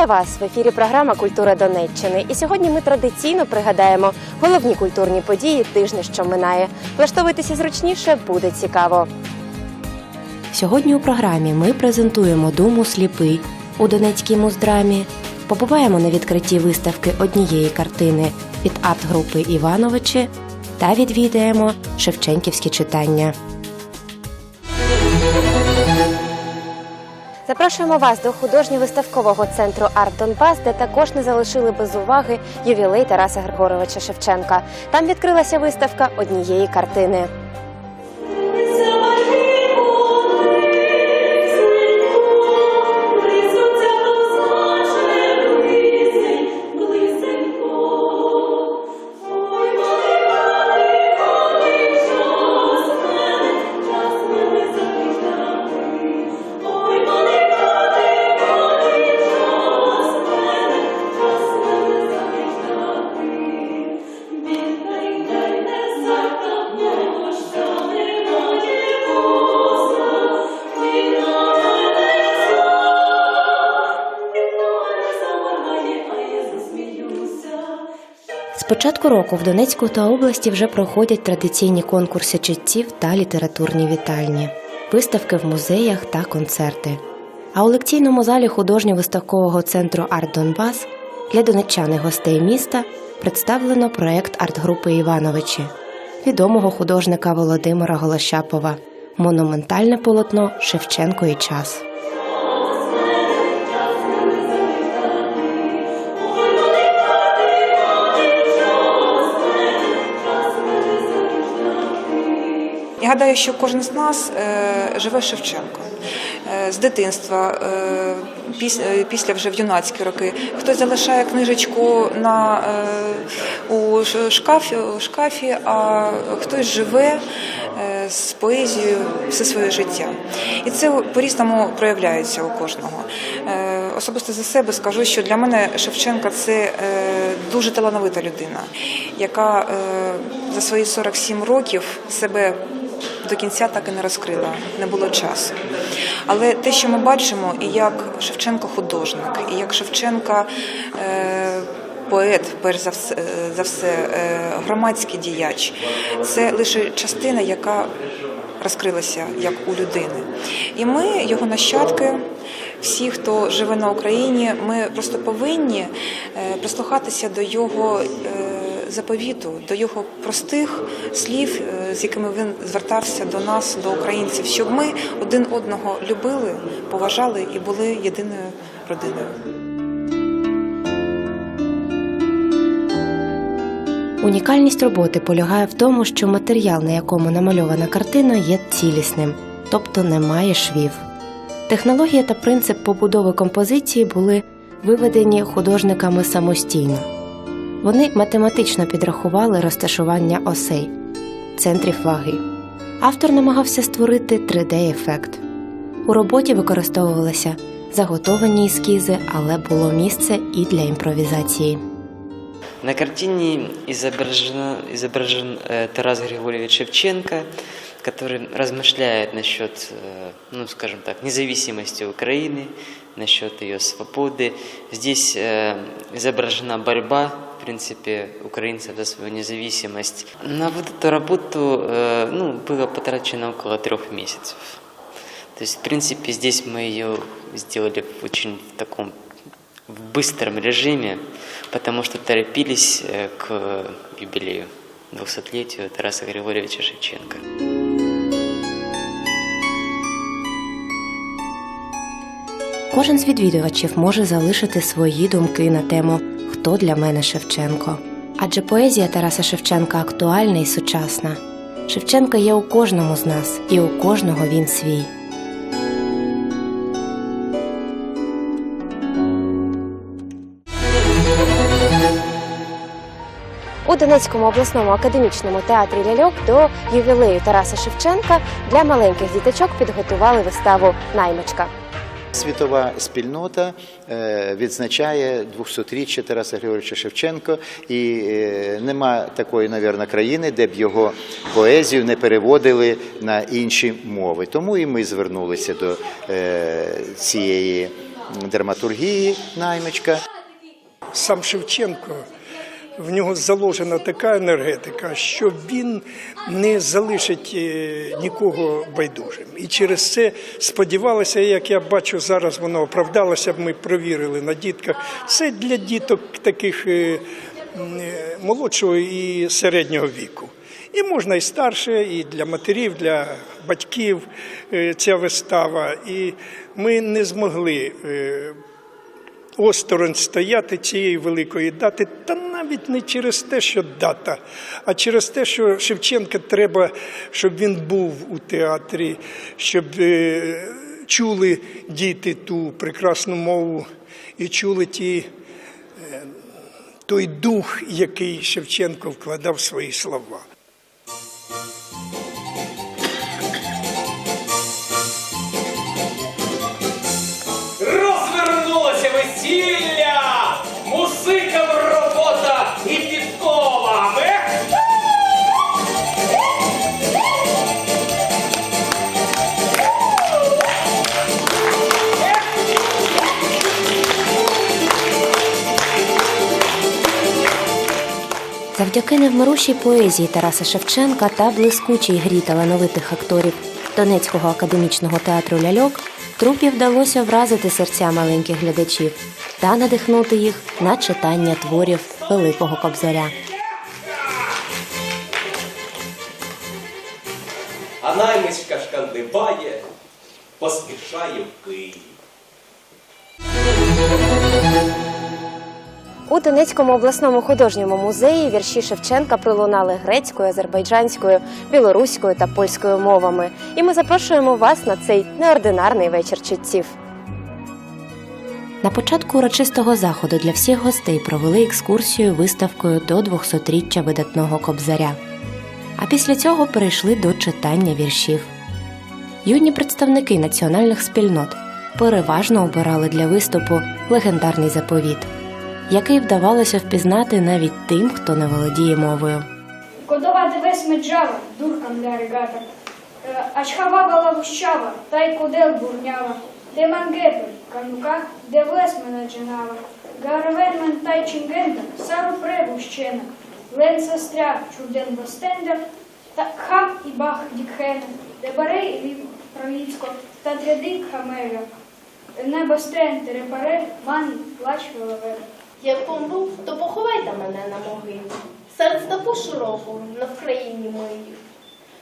Вітаю вас в ефірі. Програма Культура Донеччини. І сьогодні ми традиційно пригадаємо головні культурні події тижня, що минає. Влаштовуйтеся зручніше, буде цікаво. Сьогодні у програмі ми презентуємо Думу сліпий у Донецькій муздрамі. Побуваємо на відкритті виставки однієї картини від арт-групи Івановичі та відвідаємо Шевченківські читання. Запрошуємо вас до художньо-виставкового центру Арт Донбас, де також не залишили без уваги ювілей Тараса Григоровича Шевченка. Там відкрилася виставка однієї картини. Початку року в Донецьку та області вже проходять традиційні конкурси читців та літературні вітальні, виставки в музеях та концерти. А у лекційному залі художньо-виставкового центру Арт Донбас для донеччан і гостей міста представлено проект арт-групи Івановичі, відомого художника Володимира Голощапова, монументальне полотно Шевченко і час. Гадаю, що кожен з нас е, живе Шевченком. Е, З дитинства, е, після вже в юнацькі роки. Хтось залишає книжечку на, у шкафі, у шкафі, а хтось живе з поезією все своє життя. І це по-різному проявляється у кожного. Особисто за себе скажу, що для мене Шевченка це дуже талановита людина, яка за свої 47 років себе до кінця так і не розкрила, не було часу. Але те, що ми бачимо, і як Шевченко художник, і як Шевченка е, поет, перш за все, за все е, громадський діяч, це лише частина, яка розкрилася як у людини. І ми, його нащадки, всі, хто живе на Україні, ми просто повинні е, прислухатися до його. Заповіту, до його простих слів, е, з якими він звертався до нас, до українців, щоб ми один одного любили, поважали і були єдиною родиною. Унікальність роботи полягає в тому, що матеріал, на якому намальована картина, є цілісним, тобто немає швів. Технологія та принцип побудови композиції були виведені художниками самостійно. Вони математично підрахували розташування осей, центрів ваги. Автор намагався створити 3D-ефект. У роботі використовувалися заготовані ескізи, але було місце і для імпровізації. На картине изображено, изображен э, Тарас Григорьевич Шевченко, который размышляет насчет, э, ну, скажем так, независимости Украины, насчет ее свободы. Здесь э, изображена борьба, в принципе, украинцев за свою независимость. На вот эту работу э, ну, было потрачено около трех месяцев. То есть, в принципе, здесь мы ее сделали в очень таком в быстром режиме, потому что торопились э, к юбилею 200-летию Тараса Григорьевича Шевченко. Кожен з відвідувачів може залишити свої думки на тему Хто для мене Шевченко. Адже поезія Тараса Шевченка актуальна і сучасна. Шевченко є у кожному з нас, і у кожного він свій. У Донецькому обласному академічному театрі ляльок до ювілею Тараса Шевченка для маленьких діточок підготували виставу Наймичка. Світова спільнота е, відзначає 200-річчя Тараса Григоровича Шевченко, і е, нема такої, навірно, країни, де б його поезію не переводили на інші мови. Тому і ми звернулися до е, цієї драматургії наймичка. сам Шевченко, в нього заложена така енергетика, що він не залишить е, нікого байдужим. І через це сподівалося, як я бачу, зараз воно оправдалося, ми провірили на дітках. Це для діток таких е, е, молодшого і середнього віку. І можна і старше, і для матерів, для батьків ця вистава. І ми не змогли осторонь стояти цієї великої дати, та навіть не через те, що дата, а через те, що Шевченка треба, щоб він був у театрі, щоб е, чули діти ту прекрасну мову і чули ті, е, той дух, який Шевченко вкладав в свої слова. Весілля! Музикам робота і підкова! Е? Завдяки невмирущій поезії Тараса Шевченка та блискучій грі талановитих акторів Донецького академічного театру Ляльок трупі вдалося вразити серця маленьких глядачів та надихнути їх на читання творів Великого Кобзаря. А наймичка шкандибає, поспішає в Київ. У Донецькому обласному художньому музеї вірші Шевченка пролунали грецькою, азербайджанською, білоруською та польською мовами. І ми запрошуємо вас на цей неординарний вечір читців. На початку урочистого заходу для всіх гостей провели екскурсію виставкою до 200-річчя видатного кобзаря. А після цього перейшли до читання віршів. Юні представники національних спільнот переважно обирали для виступу легендарний заповіт, який вдавалося впізнати навіть тим, хто не володіє мовою. Кодова дивись меджава, дуркам для регата. Е, Ачхава бала гущава, та кудел бурнява. Де мангепель, канука, де влес мене джинава. Гарвельмен та чингенда, сару преву щена. Лен сестря, чуден бастендер, та хам і бах дікхена. Де барей лів проліцько, та дрядик хамеля. Небо стрен терепаре, ман плач велевер. Як помру, то поховайте мене на могилі, серед степу широкого на Вкраїні моїй.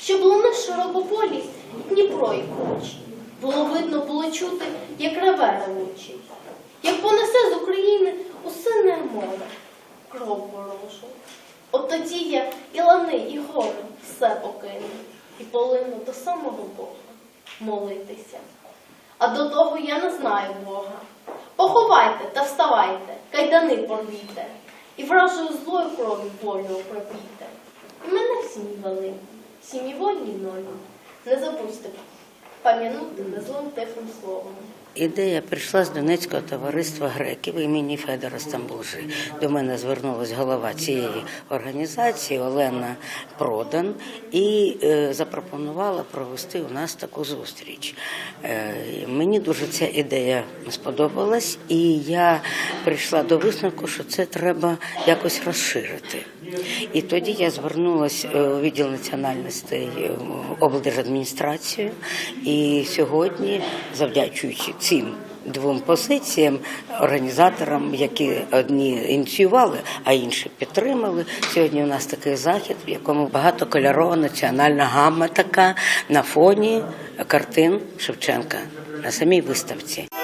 Щоб луни широкополі, Дніпро і кручі. Було видно, було чути, як реве ревучий. Як понесе з України у сине море, кров ворожу. От тоді я і лани, і гори все покину, і полину до самого Бога молитися. А до того я не знаю Бога. Поховайте та вставайте, кайдани порвіте, і вражою злою кров'ю волю окропійте. І мене в сім'ї великі, в сім'ї водній нові. Не забудьте пам'янути незлим тихим словом. Ідея прийшла з Донецького товариства греків імені Федора Стамбулжи. До мене звернулась голова цієї організації Олена Продан і е, запропонувала провести у нас таку зустріч. Е, мені дуже ця ідея сподобалась, і я прийшла до висновку, що це треба якось розширити. І тоді я звернулася у відділ національностей е, в облдержадміністрацію. І сьогодні, завдячуючи цим двом позиціям, організаторам, які одні ініціювали, а інші підтримали. Сьогодні у нас такий захід, в якому багатокольорова національна гамма така на фоні картин Шевченка на самій виставці.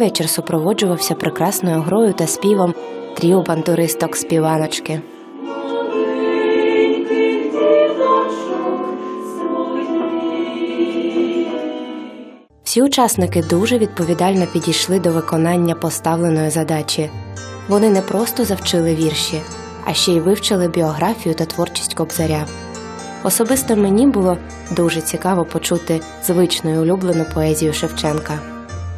Вечір супроводжувався прекрасною грою та співом тріо бандуристок співаночки. Всі учасники дуже відповідально підійшли до виконання поставленої задачі. Вони не просто завчили вірші, а ще й вивчили біографію та творчість кобзаря. Особисто мені було дуже цікаво почути звичну і улюблену поезію Шевченка.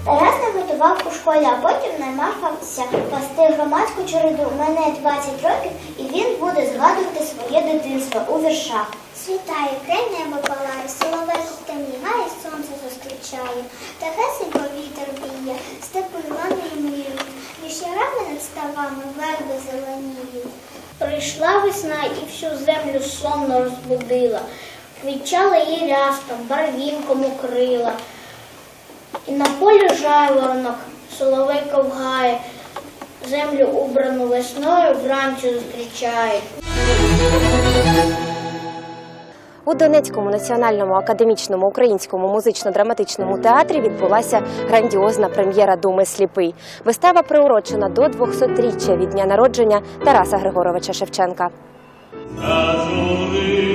Тарас готував у школі, а потім намахався пасти громадську череду. Мене 20 років, і він буде згадувати своє дитинство у віршах. Світає, день небо палає, соловейко в темні гає, сонце зустрічає. Тихесенько вітер віє, степи лани мріють, між ярами над ставами верби зеленіють. Прийшла весна і всю землю сонно розбудила, квітчала її рястом, барвінком укрила. І на полі жайворонок, соловейко вгає, землю убрану весною вранці зустрічає. У Донецькому національному академічному українському музично-драматичному театрі відбулася грандіозна прем'єра Думи сліпий. Вистава приурочена до 200-річчя від дня народження Тараса Григоровича Шевченка. Зажурилась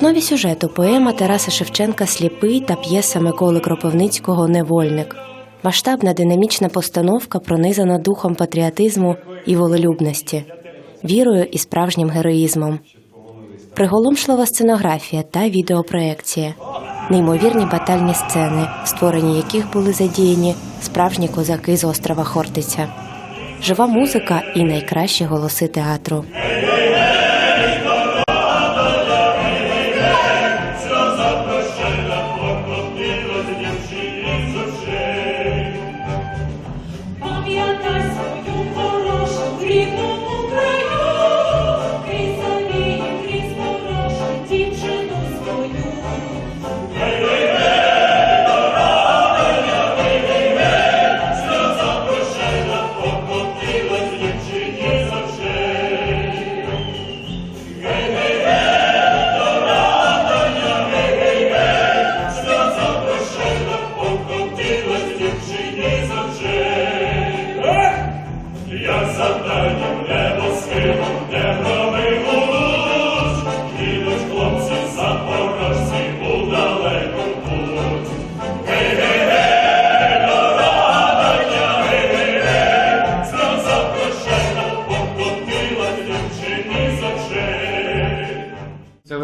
основі сюжету поема Тараса Шевченка Сліпий та п'єса Миколи Кропивницького Невольник. Масштабна динамічна постановка пронизана духом патріотизму і волелюбності, вірою і справжнім героїзмом. Приголомшлива сценографія та відеопроекція, неймовірні батальні сцени, в створенні яких були задіяні справжні козаки з острова Хортиця, жива музика і найкращі голоси театру.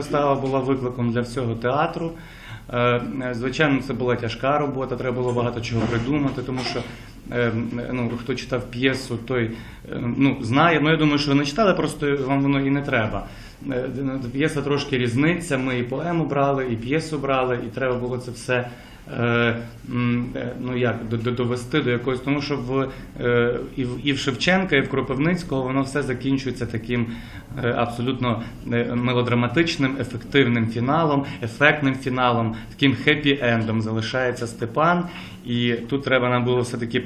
Вистава була викликом для всього театру. Е, Звичайно, це була тяжка робота, треба було багато чого придумати, тому що е, ну, хто читав п'єсу, той е, ну, знає. Ну, я думаю, що ви не читали, просто вам воно і не треба. Е, П'єса трошки різниця. Ми і поему брали, і п'єсу брали, і треба було це все. Е, е, Ну як до- до- довести до якогось, тому що в е, і в і в Шевченка, і в Кропивницького воно все закінчується таким абсолютно мелодраматичним, ефективним фіналом, ефектним фіналом, таким хеппі-ендом залишається Степан. І тут треба нам було все-таки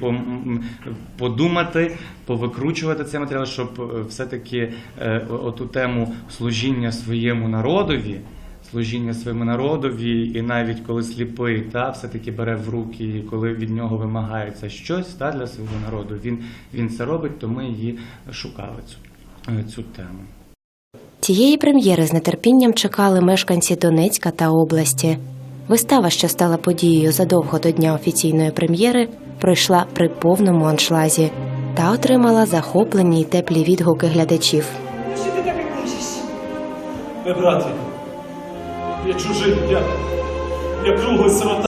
подумати, повикручувати цей матеріал, щоб е, все-таки е, оту тему служіння своєму народові. Служіння своєму народові, і навіть коли сліпий, та все-таки бере в руки, і коли від нього вимагається щось та для свого народу, він, він це робить, то ми її шукали цю, е, цю тему. Цієї прем'єри з нетерпінням чекали мешканці Донецька та області. Вистава, що стала подією задовго до дня офіційної прем'єри, пройшла при повному аншладі та отримала захоплені й теплі відгуки глядачів. Що ти таке кажеш? Не брате, я чужий, я, я круглий сирота.